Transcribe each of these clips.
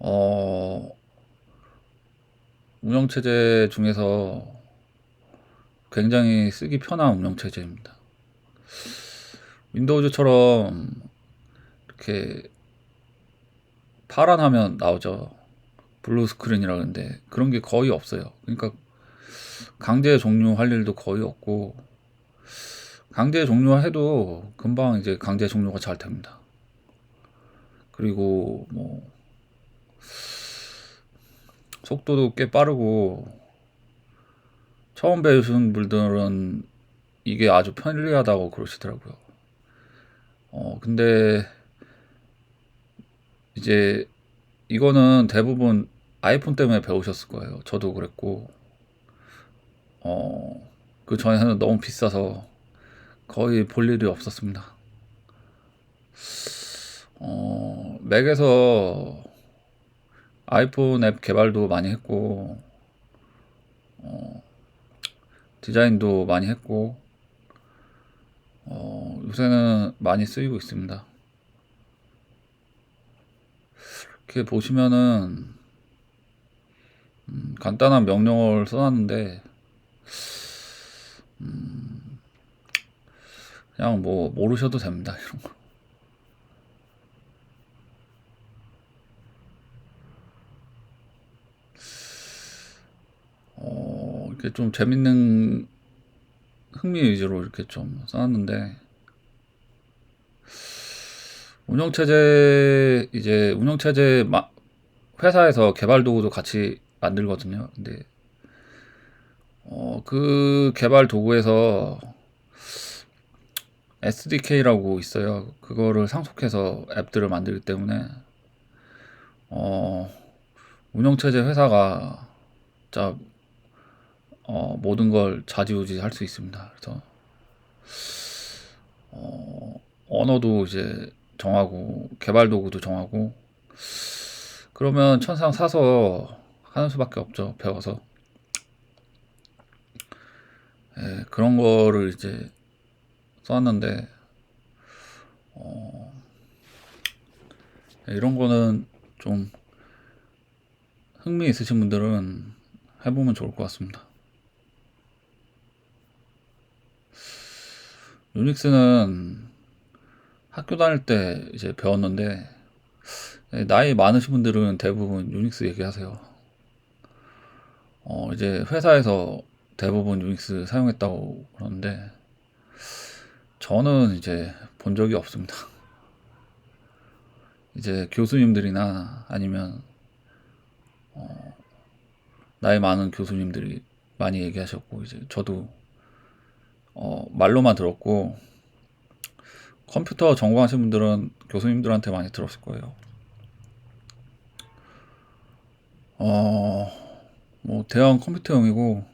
어, 운영체제 중에서 굉장히 쓰기 편한 운영체제입니다. 윈도우즈처럼 이렇게 파란 화면 나오죠. 블루 스크린이라 그러는데 그런 게 거의 없어요. 그러니까 강제 종료할 일도 거의 없고 강제 종료해도 금방 이제 강제 종료가 잘 됩니다. 그리고 뭐 속도도 꽤 빠르고 처음 배우신 분들은 이게 아주 편리하다고 그러시더라고요. 어 근데 이제 이거는 대부분 아이폰 때문에 배우셨을 거예요. 저도 그랬고 어 그 전에는 너무 비싸서 거의 볼 일이 없었습니다. 어 맥에서 아이폰 앱 개발도 많이 했고 어, 디자인도 많이 했고 어, 요새는 많이 쓰이고 있습니다. 이렇게 보시면은 음, 간단한 명령어를 써놨는데 음, 그냥 뭐 모르셔도 됩니다 이런 거. 어, 좀 재밌는 흥미 위주로 이렇게 좀 써놨는데 운영체제 이제 운영체제 마- 회사에서 개발 도구도 같이 만들거든요. 근데 어, 그 개발 도구에서 SDK라고 있어요. 그거를 상속해서 앱들을 만들기 때문에 어, 운영체제 회사가 자 어, 모든 걸 좌지우지 할 수 있습니다. 그래서 어, 언어도 이제 정하고 개발 도구도 정하고 그러면 천상 사서 하는 수밖에 없죠. 배워서 예, 그런 거를 이제 써왔는데 어, 예, 이런 거는 좀 흥미 있으신 분들은 해보면 좋을 것 같습니다. 유닉스는 학교 다닐 때 이제 배웠는데 예, 나이 많으신 분들은 대부분 유닉스 얘기하세요. 어, 이제 회사에서 대부분 유닉스 사용했다고 그러는데 저는 이제 본 적이 없습니다. 이제 교수님들이나 아니면 어, 나이 많은 교수님들이 많이 얘기하셨고 이제 저도 어, 말로만 들었고 컴퓨터 전공하신 분들은 교수님들한테 많이 들었을 거예요. 어, 뭐 대형 컴퓨터용이고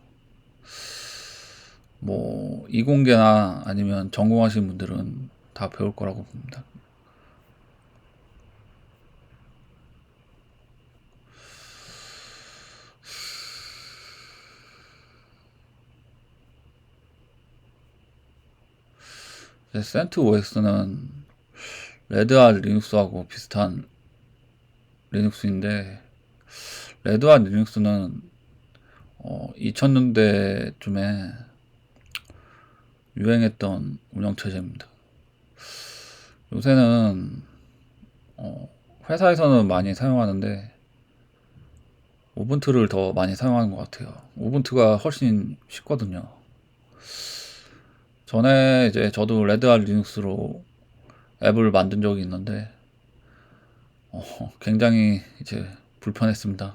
뭐 이공계나 아니면 전공하신 분들은 다 배울 거라고 봅니다. 센트 OS는 레드핫 리눅스하고 비슷한 리눅스인데 레드핫 리눅스는 어, 2000년대쯤에 유행했던 운영체제입니다. 요새는 어, 회사에서는 많이 사용하는데 우분투를 더 많이 사용하는 것 같아요. 우분투가 훨씬 쉽거든요. 전에 이제 저도 레드핫 리눅스로 앱을 만든 적이 있는데 어, 굉장히 이제 불편했습니다.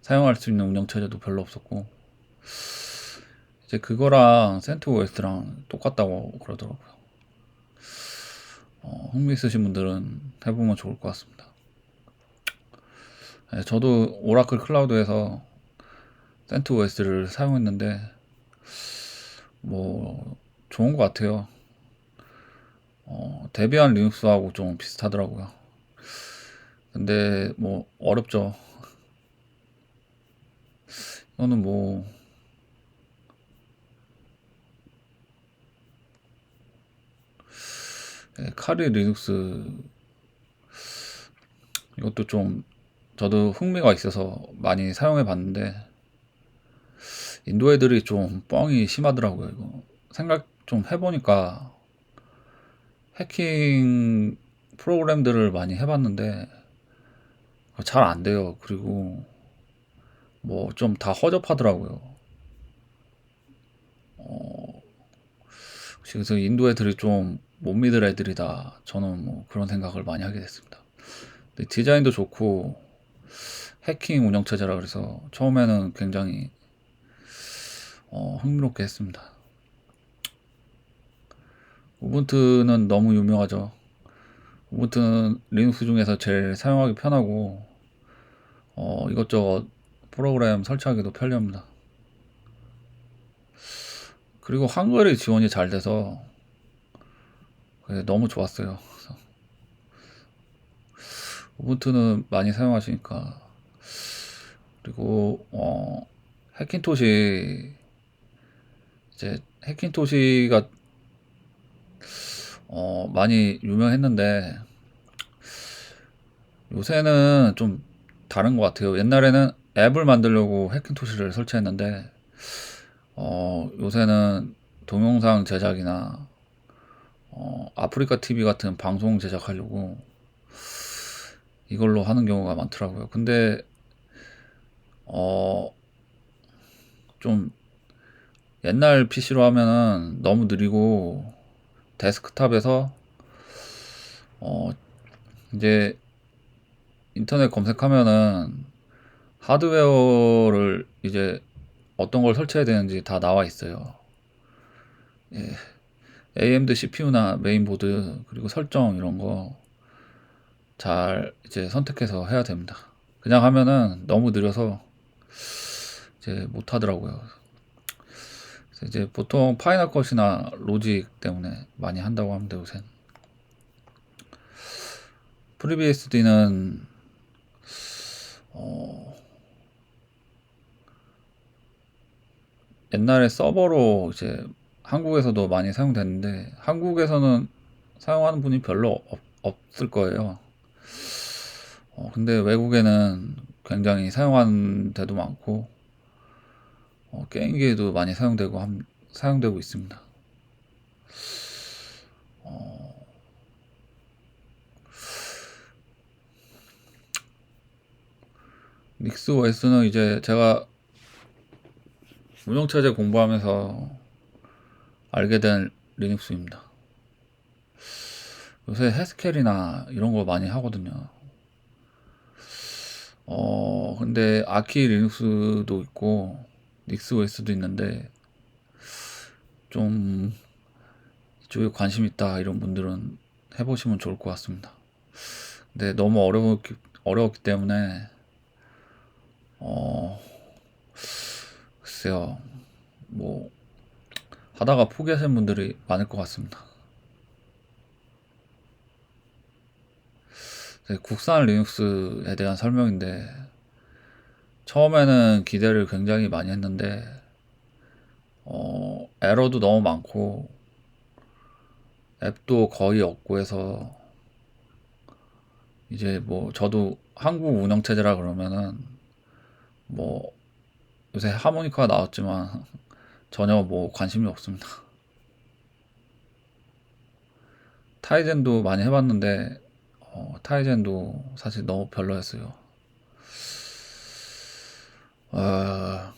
사용할 수 있는 운영체제도 별로 없었고 이제 그거랑 센트OS랑 똑같다고 그러더라고요. 어, 흥미 있으신 분들은 해보면 좋을 것 같습니다. 네, 저도 오라클 클라우드에서 센트OS를 사용했는데 뭐 좋은 것 같아요. 어, 데비안 리눅스하고 좀 비슷하더라고요. 근데 뭐 어렵죠. 이거는 뭐 네, 카리 리눅스 이것도 좀 저도 흥미가 있어서 많이 사용해 봤는데 인도 애들이 좀 뻥이 심하더라고요. 이거 생각 좀 해보니까 해킹 프로그램들을 많이 해봤는데 잘 안 돼요. 그리고 뭐 좀 다 허접하더라고요. 어, 그래서 인도 애들이 좀 못 믿을 애들이다. 저는 뭐 그런 생각을 많이 하게 됐습니다. 디자인도 좋고 해킹 운영체제라 그래서 처음에는 굉장히 어, 흥미롭게 했습니다. 우분투는 너무 유명하죠. 우분투는 리눅스 중에서 제일 사용하기 편하고 어, 이것저것 프로그램 설치하기도 편리합니다. 그리고 한글이 지원이 잘 돼서 너무 좋았어요. 우분투는 많이 사용하시니까 그리고 어, 해킨토시 이제 해킨토시가 어, 많이 유명했는데 요새는 좀 다른 것 같아요. 옛날에는 앱을 만들려고 해킨토시를 설치했는데 어, 요새는 동영상 제작이나 어, 아프리카 TV 같은 방송 제작하려고 이걸로 하는 경우가 많더라고요. 근데 어, 좀 옛날 PC로 하면은 너무 느리고 데스크탑에서 어, 이제 인터넷 검색하면은 하드웨어를 이제 어떤 걸 설치해야 되는지 다 나와 있어요. 예. AMD CPU나 메인보드 그리고 설정 이런 거 잘 이제 선택해서 해야 됩니다. 그냥 하면은 너무 느려서 이제 못 하더라고요. 이제 보통 파이널 컷이나 로직 때문에 많이 한다고 합니다, 요새. FreeBSD는 어, 옛날에 서버로 이제 한국에서도 많이 사용됐는데 한국에서는 사용하는 분이 별로 없, 없을 거예요. 어, 근데 외국에는 굉장히 사용하는 데도 많고 어, 게임기에도 많이 사용되고 함- 사용되고 있습니다. 어, 닉스 OS는 이제 제가 운영체제 공부하면서 알게 된 리눅스입니다. 요새 해스켈이나 이런 거 많이 하거든요. 어, 근데 아키 리눅스도 있고 닉스 OS도 있는데 좀 이쪽에 관심 있다 이런 분들은 해보시면 좋을 것 같습니다. 근데 너무 어려웠기, 어려웠기 때문에 어 글쎄요 뭐 하다가 포기하시는 분들이 많을 것 같습니다. 네, 국산 리눅스에 대한 설명인데 처음에는 기대를 굉장히 많이 했는데 어, 에러도 너무 많고 앱도 거의 없고 해서 이제 뭐 저도 한국 운영 체제라 그러면은 뭐 요새 하모니카가 나왔지만 전혀 뭐 관심이 없습니다. 타이젠도 많이 해봤는데 어, 타이젠도 사실 너무 별로였어요. 呃